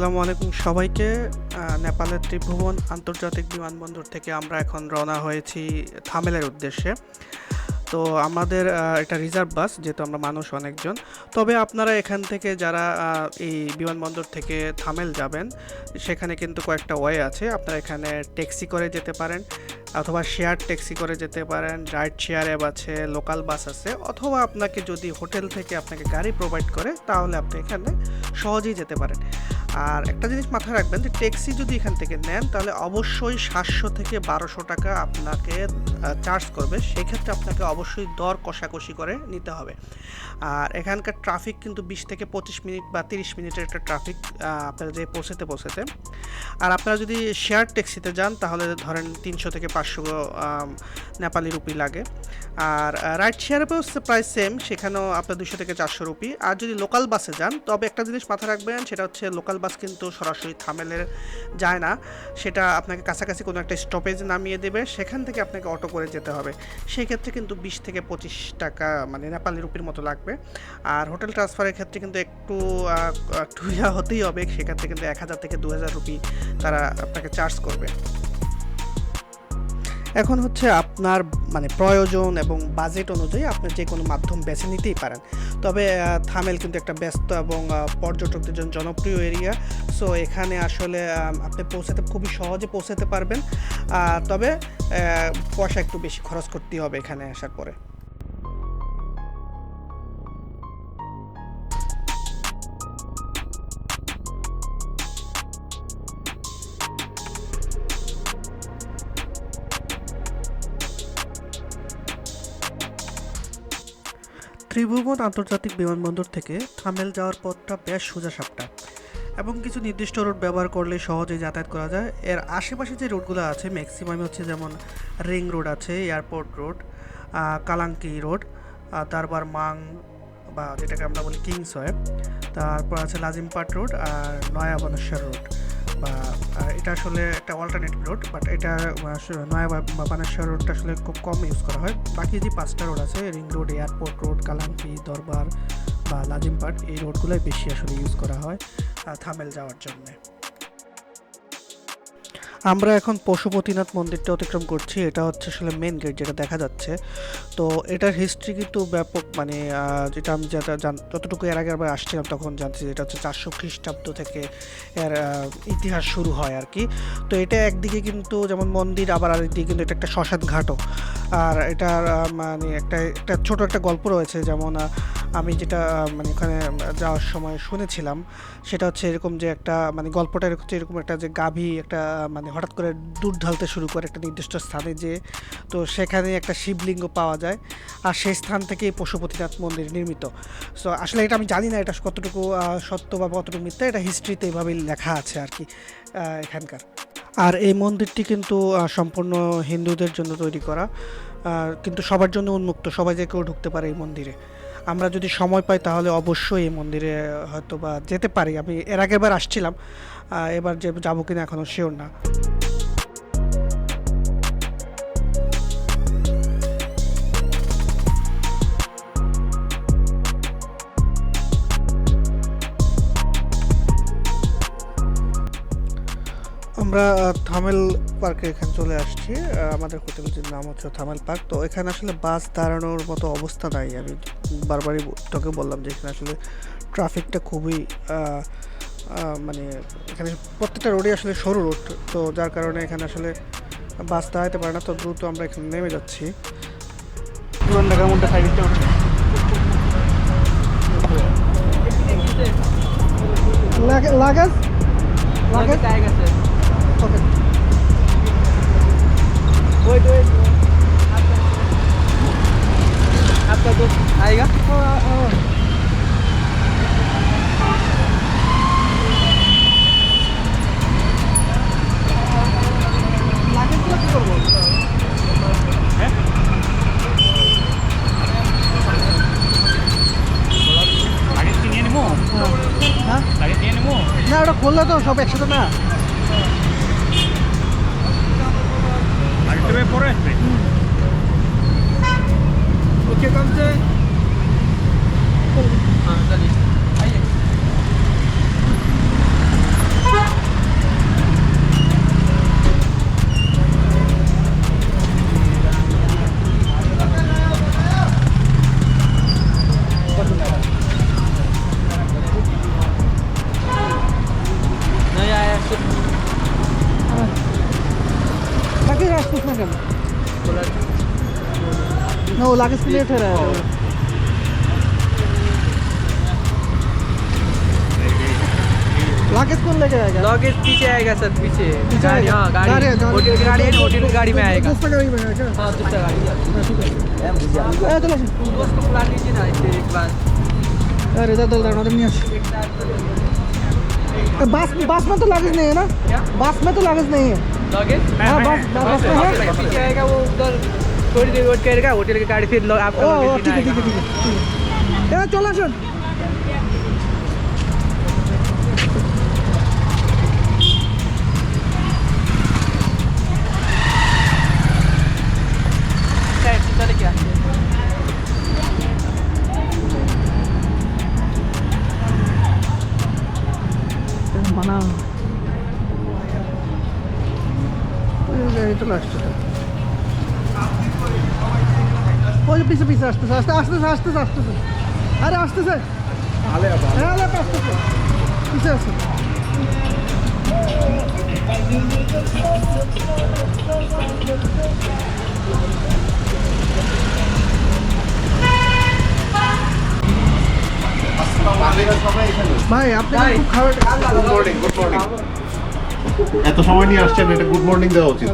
আসসালামু আলাইকুম সবাইকে। নেপালের ত্রিভুবন আন্তর্জাতিক বিমানবন্দর থেকে আমরা এখন রওনা হয়েছি থামেলের উদ্দেশ্যে। তো আমাদের এটা রিজার্ভ বাস, যেহেতু আমরা মানুষ অনেকজন। তবে আপনারা এখান থেকে যারা এই বিমানবন্দর থেকে থামেল যাবেন, সেখানে কিন্তু কয়েকটা ওয়ে আছে। আপনারা এখানে ট্যাক্সি করে যেতে পারেন। অথবা শেয়ার ট্যাক্সি করে যেতে পারেন, রাইড শেয়ার অ্যাপ আছে, লোকাল বাস আছে, অথবা আপনাকে যদি হোটেল থেকে আপনাকে গাড়ি প্রোভাইড করে, তাহলে আপনি এখানে সহজেই যেতে পারেন। আর একটা জিনিস মাথায় রাখবেন যে, ট্যাক্সি যদি এখান থেকে নেন, তাহলে অবশ্যই সাতশো থেকে বারোশো টাকা আপনাকে চার্জ করবে। সেক্ষেত্রে আপনাকে অবশ্যই দর কষাকষি করে নিতে হবে। আর এখানকার ট্রাফিক কিন্তু বিশ থেকে পঁচিশ মিনিট বা তিরিশ মিনিটের একটা ট্রাফিক আপনারা যে পৌঁছেতে পৌঁছাতে। আর আপনারা যদি শেয়ার ট্যাক্সিতে যান, তাহলে ধরেন তিনশো থেকে পাঁচশো নেপালি রুপি লাগে। আর রাইড শেয়ারেও প্রায় সেম সেখানেও আপনার দুশো থেকে চারশো রুপি। আর যদি লোকাল বাসে যান, তবে একটা জিনিস মাথায় রাখবেন, সেটা হচ্ছে লোকাল বাস কিন্তু সরাসরি থামেলের যায় না। সেটা আপনাকে কাছাকাছি কোনো একটা স্টপেজে নামিয়ে দেবে, সেখান থেকে আপনাকে অটো করে যেতে হবে। সেই ক্ষেত্রে কিন্তু বিশ থেকে পঁচিশ টাকা মানে নেপালি রুপির মতো লাগবে। আর হোটেল ট্রান্সফারের ক্ষেত্রে কিন্তু একটু একটু হতেই হবে সেক্ষেত্রে কিন্তু এক হাজার থেকে দু হাজার রুপি তারা আপনাকে চার্জ করবে। এখন হচ্ছে আপনার মানে প্রয়োজন এবং বাজেট অনুযায়ী আপনি যে কোনো মাধ্যম বেছে নিতেই পারেন। তবে থামেল কিন্তু একটা ব্যস্ত এবং পর্যটকদের জন্য জনপ্রিয় এরিয়া সো এখানে আসলে আপনি পৌঁছাতে খুবই সহজে পৌঁছাতে পারবেন। তবে পয়সা একটু বেশি খরচ করতেই হবে এখানে আসার পরে। ত্রিভুবন আন্তর্জাতিক বিমানবন্দর থেকে থামেল যাওয়ার পথটা বেশ সোজা সাপটা এবং কিছু নির্দিষ্ট রুট ব্যবহার করলে সহজেই যাতায়াত করা যায়। এর আশেপাশে যে রুটগুলো আছে ম্যাক্সিমাম হচ্ছে যেমন রিং রোড আছে, এয়ারপোর্ট রোড কালাঙ্কি রোড তারপর মাং বা যেটাকে আমরা বলি কিংস ওয়ে তারপর আছে লাজিমপাট রোড আর নয়া বনেশ্বর রোড। বা এটা আসলে একটা অল্টারনেটিভ রোড বাট এটা নয়া বানেশ্বর রোডটা আসলে খুব কম ইউজ করা হয়। বাকি যে পাঁচটা রোড আছে রিং রোড এয়ারপোর্ট রোড কালাম্পি, দরবার বা লাজিমপাট, এই রোডগুলোই বেশি আসলে ইউজ করা হয় থামেল যাওয়ার জন্য। আমরা এখন পশুপতিনাথ মন্দিরটা অতিক্রম করছি, এটা হচ্ছে আসলে মেন গেট যেটা দেখা যাচ্ছে। তো এটার হিস্ট্রি কিন্তু ব্যাপক মানে যেটা আমি যেটা জান- যতটুকু এর আগে আবার আসছিলাম তখন জানছি যে এটা হচ্ছে চারশো খ্রিস্টাব্দ থেকে এর ইতিহাস শুরু হয় আর কি তো এটা একদিকে কিন্তু যেমন মন্দির, আবার আরেকদিকে কিন্তু এটা একটা শ্মশান ঘাটও। আর এটার মানে একটা একটা ছোট একটা গল্প রয়েছে, যেমন আমি যেটা মানে ওখানে যাওয়ার সময় শুনেছিলাম, সেটা হচ্ছে এরকম যে একটা মানে গল্পটা হচ্ছে এরকম একটা যে গাভী, একটা মানে হঠাৎ করে দুধ ঢালতে শুরু করে একটা নির্দিষ্ট স্থানে যে তো সেখানে একটা শিবলিঙ্গ পাওয়া যায় আর সেই স্থান থেকেই পশুপতিনাথ মন্দির নির্মিত। সো আসলে এটা আমি জানি না এটা কতটুকু সত্য বা কতটুকু মিথ্যা, এটা হিস্ট্রিতে এভাবেই লেখা আছে আর কি এখানকার। আর এই মন্দিরটি কিন্তু সম্পূর্ণ হিন্দুদের জন্য তৈরি করা কিন্তু সবার জন্য উন্মুক্ত, সবাই যে কেউ ঢুকতে পারে এই মন্দিরে। আমরা যদি সময় পাই তাহলে অবশ্যই এই মন্দিরে হয়তো বা যেতে পারি। আমি এর আগের বার আসছিলাম এবার যে যাব কিনা এখনও শিওর না। আমরা থামেল পার্কে এখানে চলে আসছি। আমাদের হোটেলের নাম হচ্ছে থামেল পার্ক। তো এখানে আসলে বাস দাঁড়ানোর মতো অবস্থা নাই। আমি বারবারই তোকে বললাম যে এখানে আসলে ট্রাফিকটা খুবই মানে এখানে প্রত্যেকটা রোডই আসলে সরু রোড তো যার কারণে এখানে আসলে বাস দাঁড়াতে পারে না তো দ্রুত আমরা এখানে নেমে যাচ্ছি পুরান ঢাকার মধ্যে সাইডটা luggage luggage okay wait wait आपका आपका दोस्त आएगा লাগেজগুলো বললে তো সব একসাথে না? পরে আসবে। ওকে কমছে इसलिए ठहराया था लॉकेट कौन लेके आएगा? लॉकेट पीछे आएगा सर पीछे। गाड़ी हाँ गाड़ी। होटल की गाड़ी है होटल की गाड़ी में आएगा। दूसरा गाड़ी में आएगा हाँ दूसरा गाड़ी हाँ, है चलो। दोस्त को बुला लीजिए ना इसे एक बार। अरे इधर उधर दाना तुम नहीं बस बस में तो लगेज नहीं है ना? बस में तो लगेज नहीं है। लगेज? हाँ बस बस में है। पीछे आएगा वो उधर। थोड़ी देर वेट करेगा होटल की गाड़ी फिर लो- आपका ओ ओ, लगेज ठीक है लेने ठीक है आएगा। ठीक है ए चल আসুন साइड से चले क्या মানা চলে আসছে ওই যে পিছে পিছে আসতেছে আসতে আসতেছে আসতেছে আসতেছে। আরে আসতেছে। হ্যাঁ আলে আসতেছে। পিছে আসছে ভাই আপনি ভাই। খুব খাবার গুড মর্নিং গুড মর্নিং এত সময় নিয়ে আসছেন এটা গুড মর্নিং দেওয়া উচিত।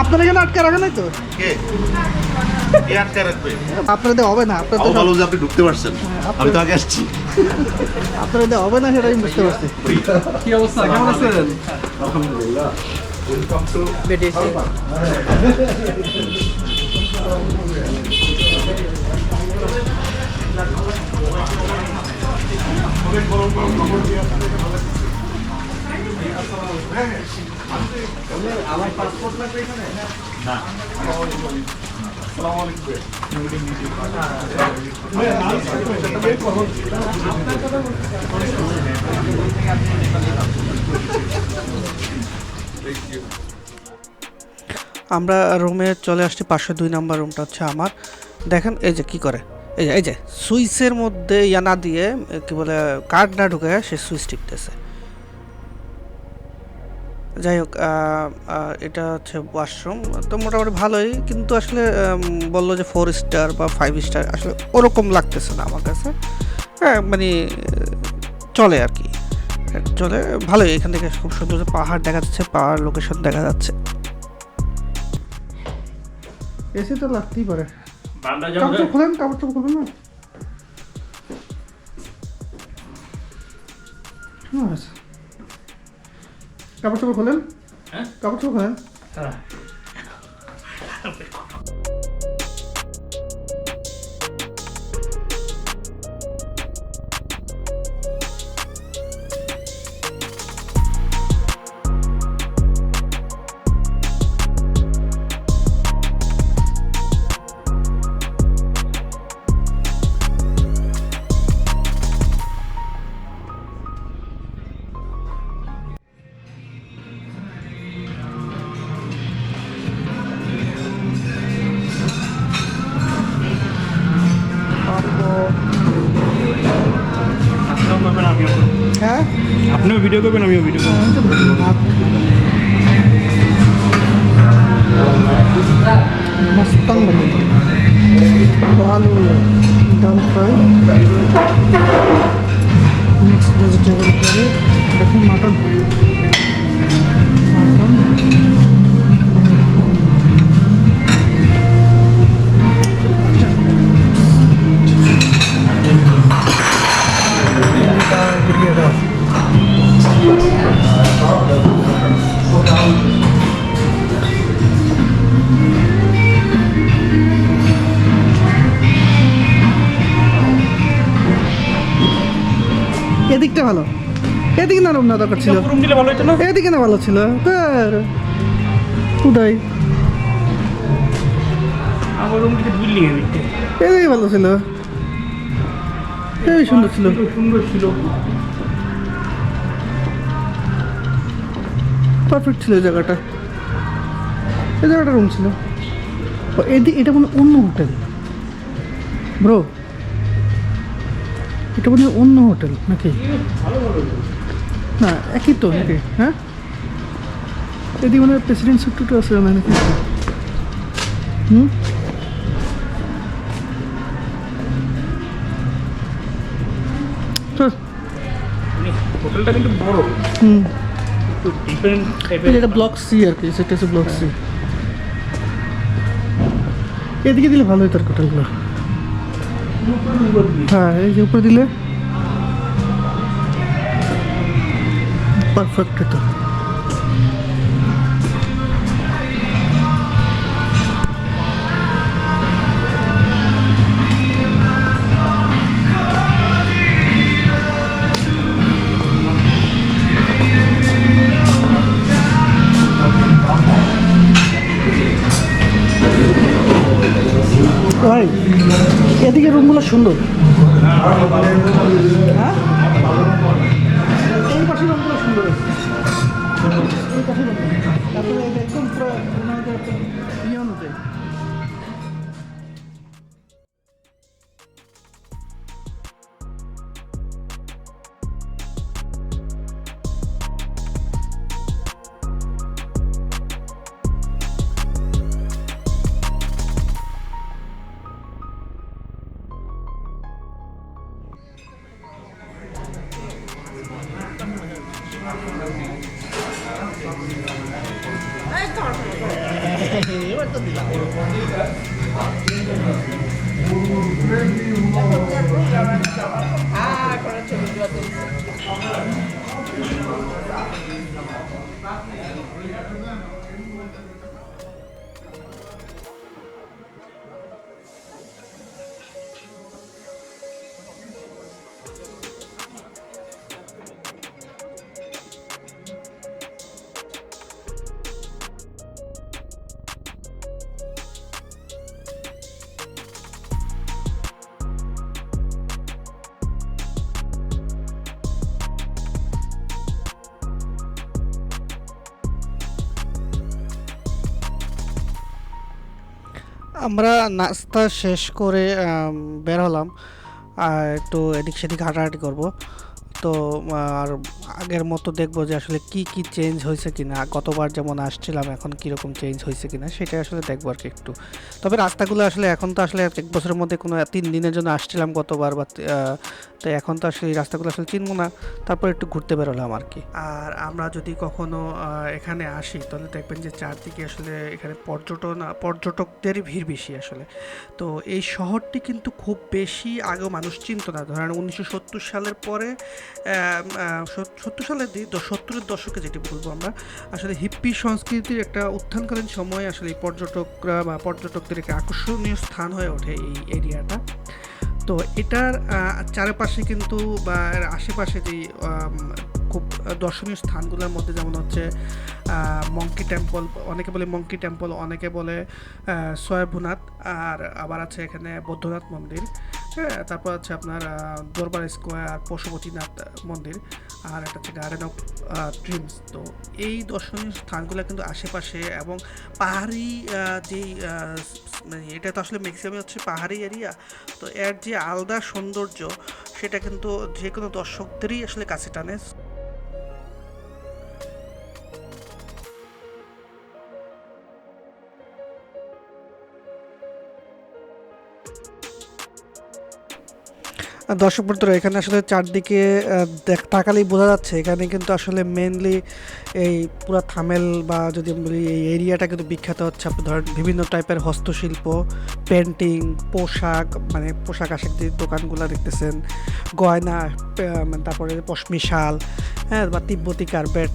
আপনার এখানে আটকে রাখা নাই তো? আপনাদের হবে না আপনাদের ভালো যে আপনি ঢুকতে পারছেন। আমি তো আগে আসছি। আপনাদের হবে না সেটা আমি বুঝতে পারছি। কি অবস্থা? কেমন আছেন? আলহামদুলিল্লাহ। আমরা রুমে চলে আসছি পাঁচশো দুই নাম্বার রুমটা হচ্ছে আমার। দেখেন, এই যে কি করে? এই যে এই যে, সুইচের মধ্যে ইয়া না দিয়ে, কি বলে, কার্ড না ঢুকে সে সুইচ টিপতেছে। যাই হোক এটা হচ্ছে ওয়াশরুম তো মোটামুটি ভালোই কিন্তু আসলে বলল যে ফোর স্টার বা ফাইভ স্টার আসলে ওরকম লাগতেছে না আমার কাছে। হ্যাঁ মানে চলে আর কি। চলে ভালোই এখান থেকে খুব সুন্দর পাহাড় দেখা যাচ্ছে পাহাড় লোকেশন দেখা যাচ্ছে। এসে তো লাগতেই পারে। কাপড় খোলেন কাপড় খোলেন না? হ্যাঁ, আছে। কাপড় চোপড় খোলেন? কাপড় চোপড় খোলেন? হ্যাঁ। ভিডিও করবেন আমিও ভিডিও মস্তান আলু ডাল ফ্রাই মিক্স ভেজিটেবল রুম না দরকার ছিল। রুম দিলে ভালো হতো না? এদিকে না ভালো ছিল। তার ওটাই আমার রুম থেকে বিল্ডিং এদিকে ভালো ছিল। এই সুন্দর ছিল। সুন্দর ছিল। পারফেক্ট ছিল জায়গাটা। এই জায়গাটা রুম ছিল। ও, এদি এটা মানে অন্য হোটেল ব্রো এটা মানে অন্য হোটেল নাকি? না একই তো নাকি? হ্যাঁ। এদিকে মানে প্রেসিডেন্ট সুট্টুটো আছে না নাকি। হুম? চল। হোটেলটা কিন্তু বড়। হুম। যেটা ব্লক সি আর কি সেটা হচ্ছে ব্লক সি এদিকে দিলে ভালো হতো আর হোটেলগুলো হ্যাঁ এই যে উপরে দিলে? পারফেক্ট হতো ভাই এদিকে রুমগুলো সুন্দর। হ্যাঁ? 하시는 আমরা নাস্তা শেষ করে বের হলাম। একটু এদিক সেদিক হাঁটাহাঁটি করব। তো আর আগের মতো দেখব যে আসলে কি কি চেঞ্জ হয়েছে কিনা, গতবার যেমন আসছিলাম, এখন কীরকম চেঞ্জ হয়েছে কিনা সেটা আসলে দেখব আর কি একটু। তবে রাস্তাগুলো আসলে এখন তো আসলে এক বছরের মধ্যে কোনো তিন দিনের জন্য আসছিলাম গতবার বা তো এখন তো আসলে এই রাস্তাগুলো আসলে চিনবো না, তারপর একটু ঘুরতে বেরোলাম আর কি আর আমরা যদি কখনো এখানে আসি, তাহলে দেখবেন যে চারদিকে আসলে এখানে পর্যটন, পর্যটকদেরই ভিড় বেশি আসলে। তো এই শহরটি কিন্তু খুব বেশি আগেও মানুষ চিনত না। ধরেন উনিশশো সত্তর সালের পরে সত্তর সালের দিক সত্তরের দশকে যেটি বলব আমরা, আসলে হিপ্পি সংস্কৃতির একটা উত্থানকালীন সময় আসলে এই পর্যটকরা বা পর্যটকদের একটা আকর্ষণীয় স্থান হয়ে ওঠে এই এরিয়াটা। তো এটার চারপাশে কিন্তু বা আশেপাশে যেই খুব দর্শনীয় স্থানগুলোর মধ্যে যেমন হচ্ছে মঙ্কি টেম্পল, অনেকে বলে মঙ্কি টেম্পল, অনেকে বলে সয়ভুনাথ আর আবার আছে এখানে বৌদ্ধনাথ মন্দির। হ্যাঁ তারপর হচ্ছে আপনার দরবার স্কোয়ার, পশুপতিনাথ মন্দির, আর একটা হচ্ছে গার্ডেন অফ ড্রিমস তো এই দর্শনীয় স্থানগুলো কিন্তু আশেপাশে এবং পাহাড়ি যেই মানে এটা তো আসলে ম্যাক্সিমাম হচ্ছে পাহাড়ি এরিয়া তো এর যে আলাদা সৌন্দর্য, সেটা কিন্তু যে কোনো দর্শকদেরই আসলে কাছে টানে। দর্শক বন্ধুরা, এখানে আসলে চারদিকে তাকালেই বোঝা যাচ্ছে, এখানে কিন্তু আসলে মেনলি এই পুরো থামেল বা যদি বলি এই এরিয়াটা কিন্তু বিখ্যাত হচ্ছে আপনি ধরেন বিভিন্ন টাইপের হস্তশিল্প পেন্টিং পোশাক মানে পোশাক আশাক যে দোকানগুলো দেখতেছেন, গয়না মানে তারপরে পশমি শাল হ্যাঁ বা তিব্বতি কার্পেট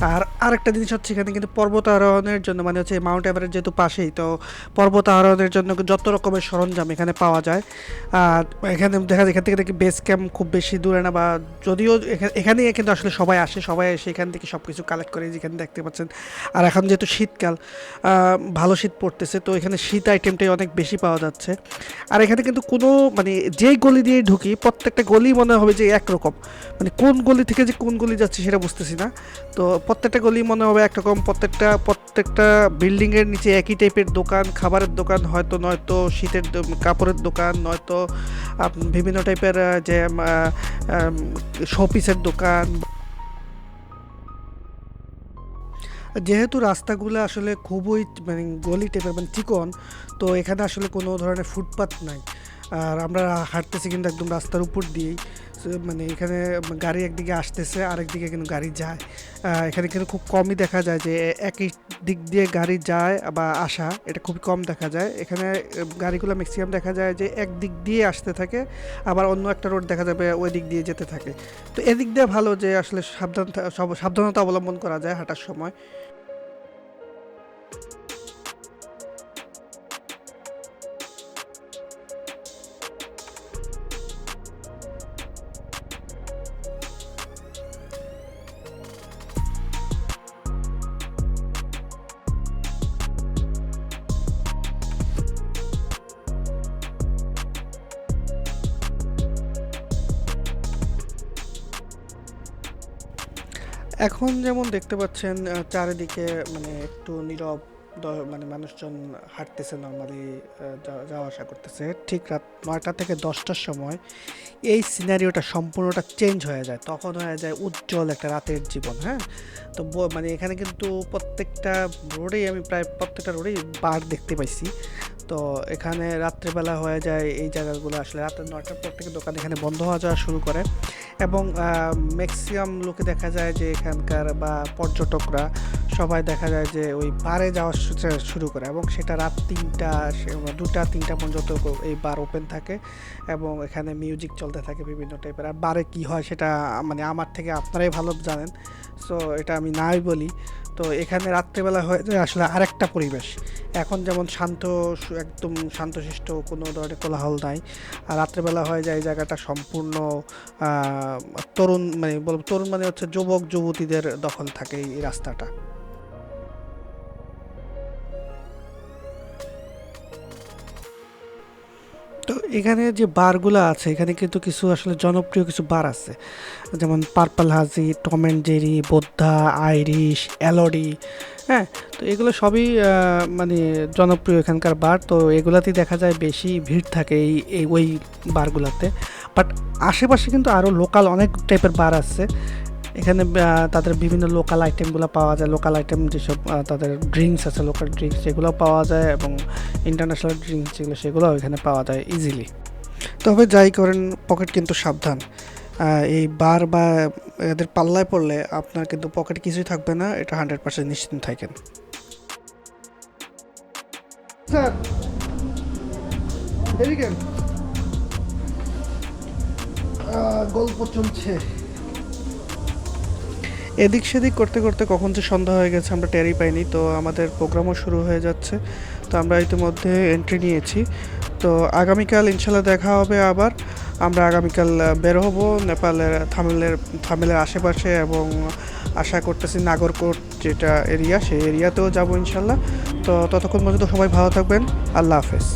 আর আরেকটা জিনিস হচ্ছে এখানে কিন্তু পর্বত আরোহণের জন্য মানে হচ্ছে মাউন্ট এভারেস্ট যেহেতু পাশেই, তো পর্বত আরোহণের জন্য যত রকমের সরঞ্জাম এখানে পাওয়া যায়। আর এখানে দেখা যায়, এখান থেকে দেখি বেস ক্যাম্প খুব বেশি দূরে না, বা যদিও এখা- এখানেই কিন্তু আসলে সবাই আসে, সবাই এসে এখান থেকে সব কিছু কালেক্ট করে যেখানে দেখতে পাচ্ছেন। আর এখন যেহেতু শীতকাল ভালো শীত পড়তেছে, তো এখানে শীত আইটেমটাই অনেক বেশি পাওয়া যাচ্ছে। আর এখানে কিন্তু কোনো মানে যেই গলি দিয়ে ঢুকি, প্রত্যেকটা গলি মনে হবে যে একরকম। মানে কোন গলি থেকে যে কোন গলি যাচ্ছে সেটা বুঝতেছি না। তো প্রত্যেকটা গলি মনে হবে একরকম প্রত্যেকটা প্রত্যেকটা বিল্ডিংয়ের নিচে একই টাইপের দোকান, খাবারের দোকান, হয়তো নয়তো শীতের কাপড়ের দোকান, নয়তো বিভিন্ন টাইপের যে শোপিসের দোকান। যেহেতু রাস্তাগুলো আসলে খুবই মানে গলি টাইপের মানে চিকন, তো এখানে আসলে কোনো ধরনের ফুটপাথ নাই। আর আমরা হাঁটতেছি কিন্তু একদম রাস্তার উপর দিয়েই। মানে এখানে গাড়ি একদিকে আসতেছে, আরেকদিকে কিন্তু গাড়ি যায়। এখানে কিন্তু খুব কমই দেখা যায় যে একই দিক দিয়ে গাড়ি যায় বা আসা, এটা খুবই কম দেখা যায়। এখানে গাড়িগুলো ম্যাক্সিমাম দেখা যায় যে এক দিক দিয়ে আসতে থাকে, আবার অন্য একটা রোড দেখা যাবে ওই দিক দিয়ে যেতে থাকে। তো এদিক দিয়ে ভালো যে আসলে সাবধান সব- সাবধানতা অবলম্বন করা যায় হাঁটার সময়। এখন যেমন দেখতে পাচ্ছেন চারিদিকে মানে একটু নীরব মানে মানুষজন হাঁটতেছে নর্মালি যাওয়া আসা করতেছে। ঠিক রাত নয়টা থেকে দশটার সময় এই সিনারিওটা সম্পূর্ণটা চেঞ্জ হয়ে যায়। তখন হয়ে যায় উজ্জ্বল একটা রাতের জীবন হ্যাঁ? তো মানে এখানে কিন্তু প্রত্যেকটা রোডেই আমি প্রায় প্রত্যেকটা রোডেই বার দেখতে পাইছি। তো এখানে রাত্রেবেলা হয়ে যায় এই জায়গাগুলো আসলে। রাতের নটার পর থেকে দোকান এখানে বন্ধ হওয়া যাওয়া শুরু করে এবং ম্যাক্সিমাম লোকে দেখা যায় যে এখানকার বা পর্যটকরা সবাই দেখা যায় যে ওই বারে যাওয়া শুরু করে এবং সেটা রাত তিনটা দুটা, তিনটা পর্যন্ত এই বার ওপেন থাকে এবং এখানে মিউজিক চলতে থাকে বিভিন্ন টাইপের আর বারে কী হয় সেটা মানে আমার থেকে আপনারাই ভালো জানেন। সো এটা আমি নাই বলি। তো এখানে রাত্রেবেলা হয়ে যায় আসলে আরেকটা পরিবেশ। এখন যেমন শান্ত একদম শান্তশিষ্ট, কোনো ধরনের কোলাহল নাই। আর রাত্রেবেলা হয়ে যায় এই জায়গাটা সম্পূর্ণ তরুণ মানে বলব তরুণ মানে হচ্ছে যুবক, যুবতীদের দখল থাকে এই রাস্তাটা। তো এখানে যে বারগুলো আছে, এখানে কিন্তু কিছু আসলে জনপ্রিয় কিছু বার আছে। যেমন Purple Haze Tom and Jerry, Buddha, Irish, অ্যালোডি হ্যাঁ? তো এগুলো সবই মানে জনপ্রিয় এখানকার বার। তো এগুলাতেই দেখা যায় বেশি ভিড় থাকে এই এই, ওই বারগুলোতে। বাট আশেপাশে কিন্তু আরও লোকাল অনেক টাইপের বার আছে। এখানে তাদের বিভিন্ন লোকাল আইটেমগুলো পাওয়া যায়। লোকাল আইটেম যেসব তাদের ড্রিঙ্কস আছে, লোকাল ড্রিঙ্কস সেগুলোও পাওয়া যায় এবং ইন্টারন্যাশনাল ড্রিঙ্কস যেগুলো, সেগুলোও এখানে পাওয়া যায় ইজিলি। তবে যাই করেন, পকেট কিন্তু সাবধান। এই বার বা এদের পাল্লায় পড়লে আপনার কিন্তু পকেটে কিছুই থাকবে না এটা হান্ড্রেড পার্সেন্ট নিশ্চিন্ত থাকেন। স্যার এদিকে গল্প চলছে। এদিক সেদিক করতে করতে কখন যে সন্ধ্যা হয়ে গেছে আমরা টেরই পাইনি। তো আমাদের প্রোগ্রামও শুরু হয়ে যাচ্ছে। তো আমরা ইতিমধ্যে এন্ট্রি নিয়েছি। তো আগামীকাল ইনশাল্লাহ দেখা হবে আবার। আমরা আগামীকাল বের হব নেপালের থামেলের থামেলের আশেপাশে এবং আশা করতেছি নাগরকোট যেটা এরিয়া সেই এরিয়াতেও যাব ইনশাল্লাহ। তো ততক্ষণ পর্যন্ত সবাই ভালো থাকবেন। আল্লাহ হাফেজ।